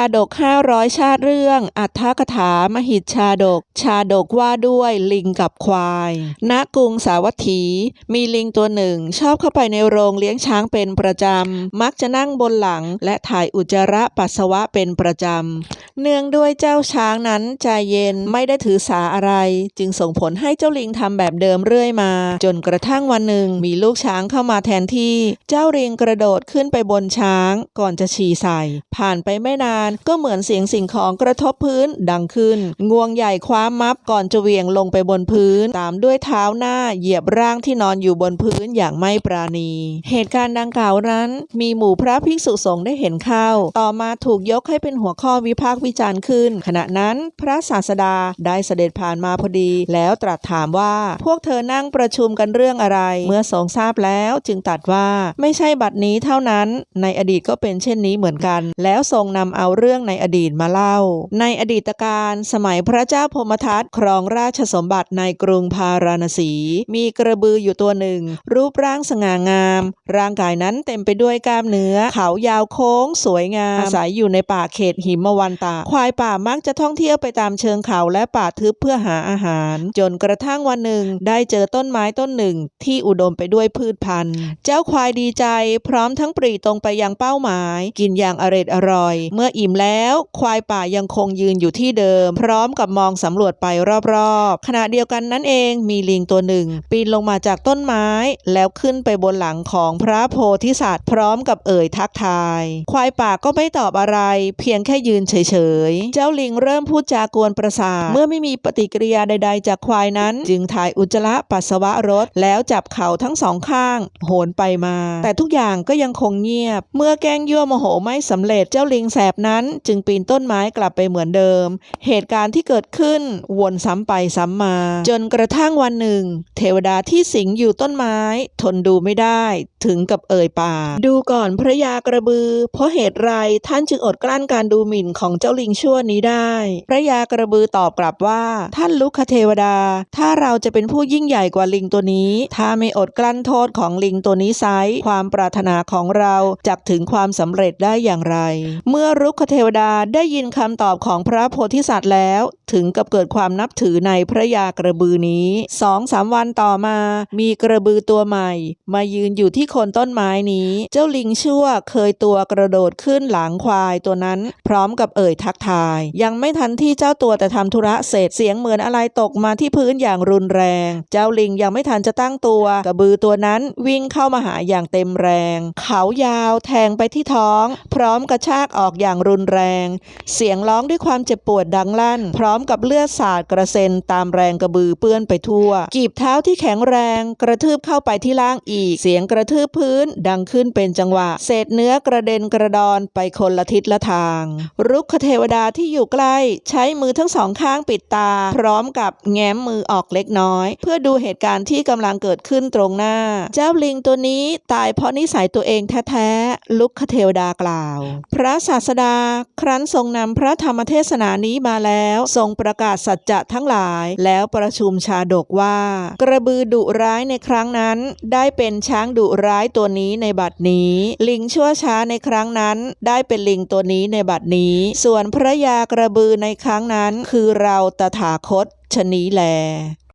าดก 500 ชาติเรื่อง อัฏฐกถามหิตชาดก ชาดกว่าด้วยลิงกับควาย ณ กรุงสาวัตถี มีลิงตัวหนึ่ง ชอบเข้าไปในโรงเลี้ยงช้างเป็นประจำ มักจะนั่งบนหลัง และถ่ายอุจจาระปัสสาวะเป็นประจำ เนื่องด้วยเจ้าช้างนั้นใจเย็นไม่ได้ถือสาอะไร จึงส่งผลให้เจ้าลิงทำแบบเดิมเรื่อยมา จนกระทั่งวันหนึ่งมีลูกช้างเข้ามาแทนที่ เจ้าลิงกระโดดขึ้นไปบนช้าง ก่อนจะฉี่ใส่ ผ่านไปไม่นานก็เหมือนเสียงสิ่งของกระทบพื้นดังขึ้น งวงใหญ่คว้ามับก่อนจะเหวี่ยงลงไปบนพื้น ตามด้วยเท้าหน้าเหยียบร่างที่นอนอยู่บนพื้นอย่างไม่ปราณี เหตุการณ์ดังกล่าวนั้น มีหมู่พระภิกษุสงฆ์ได้เห็นเข้า ต่อมาถูกยกให้เป็นหัวข้อวิพากษ์วิจารณ์ขึ้น ขณะนั้นพระศาสดาได้เสด็จผ่านมาพอดี แล้วตรัสถามว่า พวกเธอนั่งประชุมกันเรื่องอะไร เมื่อทรงทราบแล้วจึงตรัสว่าไม่ใช่บัดนี้เท่านั้น ในอดีตก็เป็นเช่นนี้เหมือนกัน แล้วทรงนำเอาเรื่องในอดีตมาเล่า ในอดีตการสมัยพระเจ้าพมทัตครองราชสมบัติในกรุงพาราณสี มีกระบืออยู่ตัวหนึ่ง รูปร่างสง่างาม ร่างกายนั้นเต็มไปด้วยกล้ามเนื้อ เขายาวโค้ง สวยงาม อาศัยอยู่ในป่าเขตหิมวันตาควายป่ามักจะท่องเที่ยวไปตามเชิงเขาและป่าทึบเพื่อหาอาหาร จนกระทั่งวันหนึ่งได้เจอต้นไม้ต้นหนึ่ง ที่อุดมไปด้วยพืชพันธุ์ เจ้าควายดีใจ พร้อมทั้งปรีตรงไปยังเป้าหมาย กินอย่างอร็ดอร่อย เมื่ออิมแล้ว ควายป่ายังคงยืนอยู่ที่เดิม พร้อมกับมองสำรวจไปรอบๆ ขณะเดียวกันนั้นเองมีลิงตัวหนึ่ง ปีนลงมาจากต้นไม้ แล้วขึ้นไปบนหลังของพระโพธิสัตว์พร้อมกับเอ่ยทักทาย ควายป่าก็ไม่ตอบอะไร เพียงแค่ยืนเฉยๆ เจ้าลิงเริ่มพูดจากวนประสาทเมื่อไม่มีปฏิกิริยาใด ๆ จากควายนั้น จึงถ่ายอุจจาระปัสสาวะรถ แล้วจับเขาทั้งสองข้าง โหนไปมา แต่ทุกอย่างก็ยังคงเงียบ เมื่อแกล้งยั่วโมโหไม่สำเร็จเจ้าลิงแสบนั้นจึงปีนต้นไม้กลับไปเหมือนเดิม เหตุการณ์ที่เกิดขึ้นวนซ้ำไปซ้ำมา จนกระทั่งวันหนึ่ง เทวดาที่สิงอยู่ต้นไม้ ทนดูไม่ได้ถึงกับเอ่ยปากดูก่อนพระยากระบือ เพราะเหตุไรท่านจึงอดกลั้นการดูหมิ่นของเจ้าลิงชั่วนี้ได้ พระยากระบือตอบกลับว่า ท่านลุกคเทวดา ถ้าเราจะเป็นผู้ยิ่งใหญ่กว่าลิงตัวนี้ ถ้าไม่อดกลั้นโทษของลิงตัวนี้ไซความปรารถนาของเราจะถึงความสำเร็จได้อย่างไร เมื่อรุกขเทวดาได้ยินคำตอบของพระโพธิสัตว์แล้ว ถึงกับเกิดความนับถือในพระยากระบือนี้สองสามวันต่อมา มีกระบือตัวใหม่ มายืนอยู่ที่โคนต้นไม้นี้ เจ้าลิงชั่วเคยตัวกระโดดขึ้นหลังควายตัวนั้น พร้อมกับเอ่ยทักทาย ยังไม่ทันที่เจ้าตัวแต่ทำธุระเสร็จเสียงเหมือนอะไรตกมาที่พื้นอย่างรุนแรง เจ้าลิงยังไม่ทันจะตั้งตัว กระบือตัวนั้นวิ่งเข้ามาหาอย่างเต็มแรง เขายาวแทงไปที่ท้อง พร้อมกระชากออกอย่างรุนแรง เสียงร้องด้วยความเจ็บปวดดังลั่น พร้อมกับเลือดสาดกระเซ็นตามแรงกระบือเปื้อนไปทั่ว กีบเท้าที่แข็งแรง กระทืบเข้าไปที่ล่างอีก เสียงกระทืบพื้นดังขึ้นเป็นจังหวะ เศษเนื้อกระเด็นกระดอนไปคนละทิศละทาง รุกขเทวดาที่อยู่ใกล้ ใช้มือทั้งสองข้างปิดตา พร้อมกับแง้มมือออกเล็กน้อย เพื่อดูเหตุการณ์ที่กำลังเกิดขึ้นตรงหน้า เจ้าลิงตัวนี้ตายเพราะนิสัยตัวเองแท้ๆลุกขเทวดากล่าว พระศาสดาครั้นทรงนำพระธรรมเทศนานี้มาแล้ว ทรงประกาศสัจจะทั้งหลาย แล้วประชุมชาดกว่า กระบือดุร้ายในครั้งนั้น ได้เป็นช้างดุร้ายตัวนี้ในบัดนี้ ลิงชั่วช้าในครั้งนั้น ได้เป็นลิงตัวนี้ในบัดนี้ ส่วนพระยากระบือในครั้งนั้น คือเราตถาคตชะนี้แล